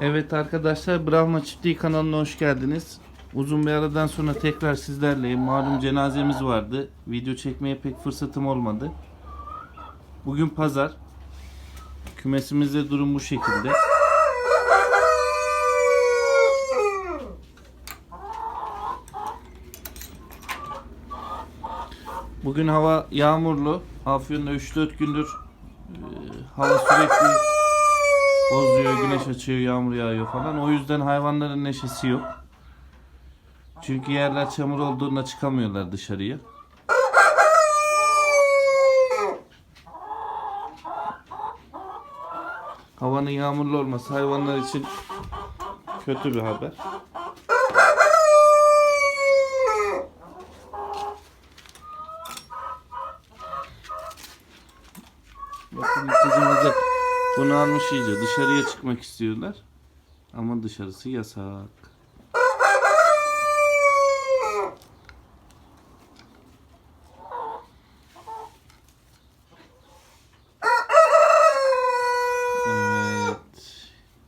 Evet arkadaşlar Brahma Çiftliği kanalına hoş geldiniz. Uzun bir aradan sonra tekrar sizlerleyim. Malum cenazemiz vardı. Video çekmeye pek fırsatım olmadı. Bugün pazar. Kümesimizde durum bu şekilde. Bugün hava yağmurlu. Afyon'da 3-4 gündür e, hava sürekli güneş açıyor, yağmur yağıyor falan. O yüzden hayvanların neşesi yok. Çünkü yerler çamur olduğunda çıkamıyorlar dışarıya. Havanın yağmurlu olması hayvanlar için kötü bir haber. Bakın kızımız da bunu almış iyice. Dışarıya çıkmak istiyorlar. Ama dışarısı yasak. Evet.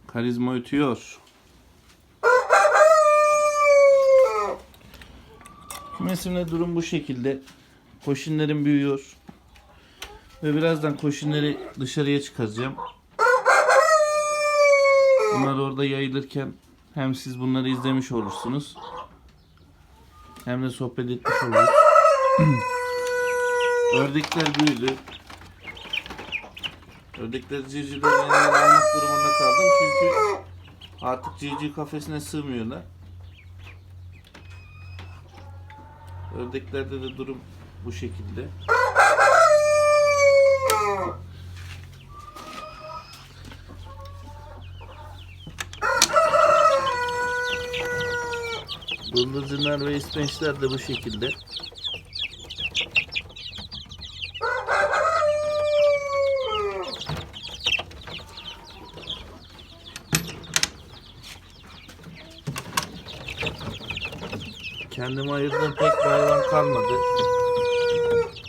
Karizma ötüyor. Kümesimde durum bu şekilde. Koşinlerim büyüyor. Ve birazdan koşinleri dışarıya çıkaracağım. Bunlar orada yayılırken hem siz bunları izlemiş olursunuz. Hem de sohbet etmiş oluruz. Ördekler büyüdü. Ördekleri civcivlerin yanına almak durumunda kaldım çünkü artık civciv kafesine sığmıyorlar. Ördeklerde de durum bu şekilde. Bıldırcınlar ve ispençler de bu şekilde. Kendime ayırdığım pek bir hayvan kalmadı.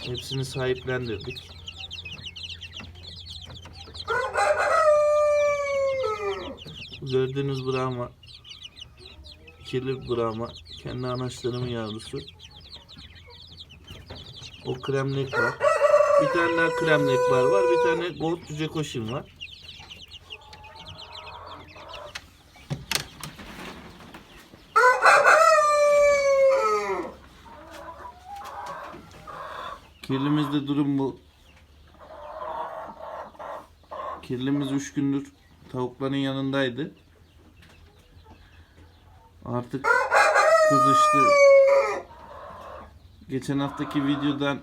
Hepsini sahiplendirdik. Gördüğünüz Brahma kirli Brahma kendi anaçlarımın yavrusu. O kremlek var. Bir tane daha kremlek var var. Bir tane gold cüce koşun var. Kirlimizde durum bu. Kirlimiz 3 gündür tavukların yanındaydı. Artık kızıştı. Geçen haftaki videodan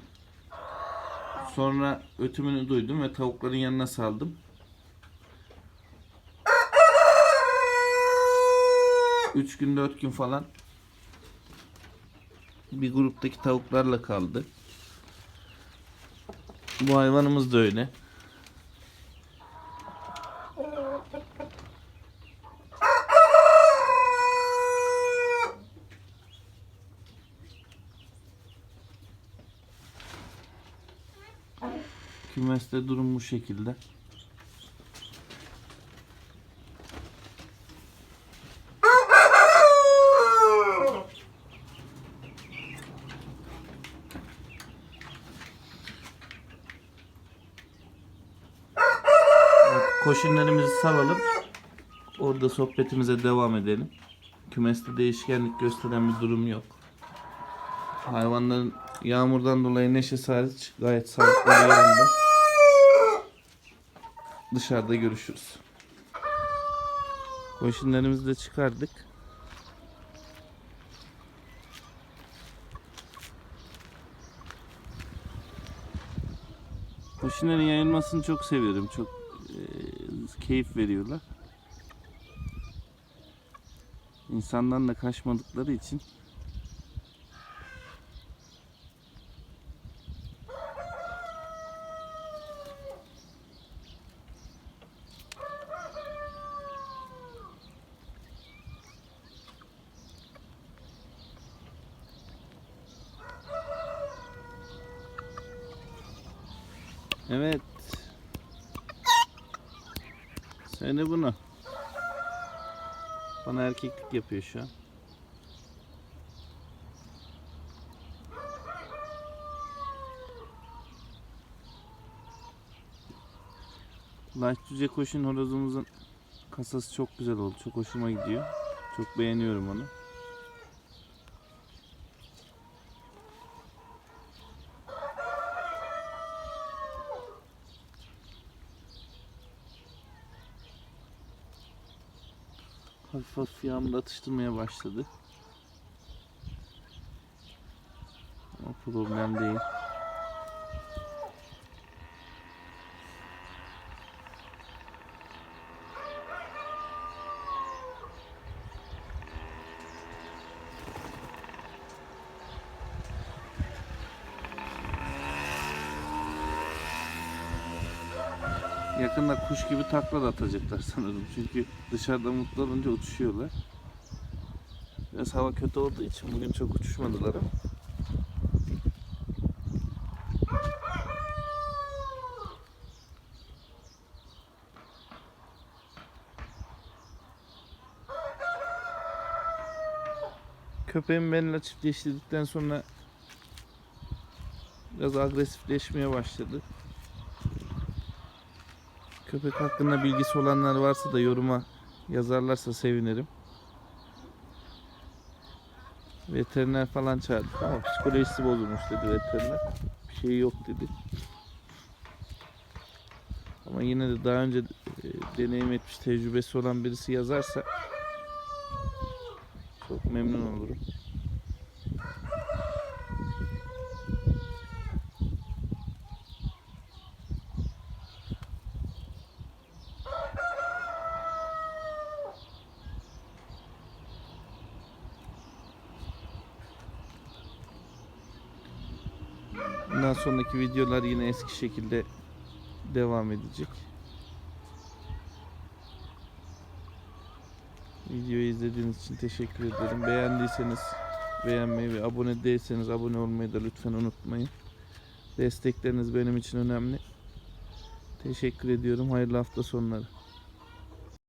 sonra ötümünü duydum ve tavukların yanına saldım. Üç gün dört gün falan bir gruptaki tavuklarla kaldı. Bu hayvanımız da öyle. Kümeste durum bu şekilde. Evet, salalım. Orada sohbetimize devam edelim. Kümeste değişkenlik gösteren bir durum yok. Hayvanların yağmurdan dolayı neşesi hariç gayet sağlıkları yerinde. Dışarıda görüşürüz. Koşunlarımızı da çıkardık. Koşunların yayılmasını çok seviyorum. Çok eee, keyif veriyorlar. İnsandan da kaçmadıkları için Evet. Söyle bunu. Bana erkeklik yapıyor şu an. Light Cüce Koşun horozumuzun kasası çok güzel oldu. Çok hoşuma gidiyor. Çok beğeniyorum onu. Hafif hafif yağmur atıştırmaya başladı. Ama problem değil. Yakında kuş gibi takla da atacaklar sanırım. Çünkü dışarıda mutlu olunca uçuşuyorlar. Biraz hava kötü olduğu için bugün çok uçuşmadılar ama. Köpeğim benimle çiftleştirdikten sonra biraz agresifleşmeye başladı. Köpek hakkında bilgisi olanlar varsa da yoruma yazarlarsa sevinirim. Veteriner falan çağırdık ama psikolojisi bozulmuş dedi veteriner. Bir şey yok dedi. Ama yine de daha önce e, deneyim etmiş, tecrübesi olan birisi yazarsa çok memnun olurum. Bundan sonraki videolar yine eski şekilde devam edecek. Videoyu izlediğiniz için teşekkür ederim. Beğendiyseniz beğenmeyi ve abone değilseniz abone olmayı da lütfen unutmayın. Destekleriniz benim için önemli. Teşekkür ediyorum. Hayırlı hafta sonları.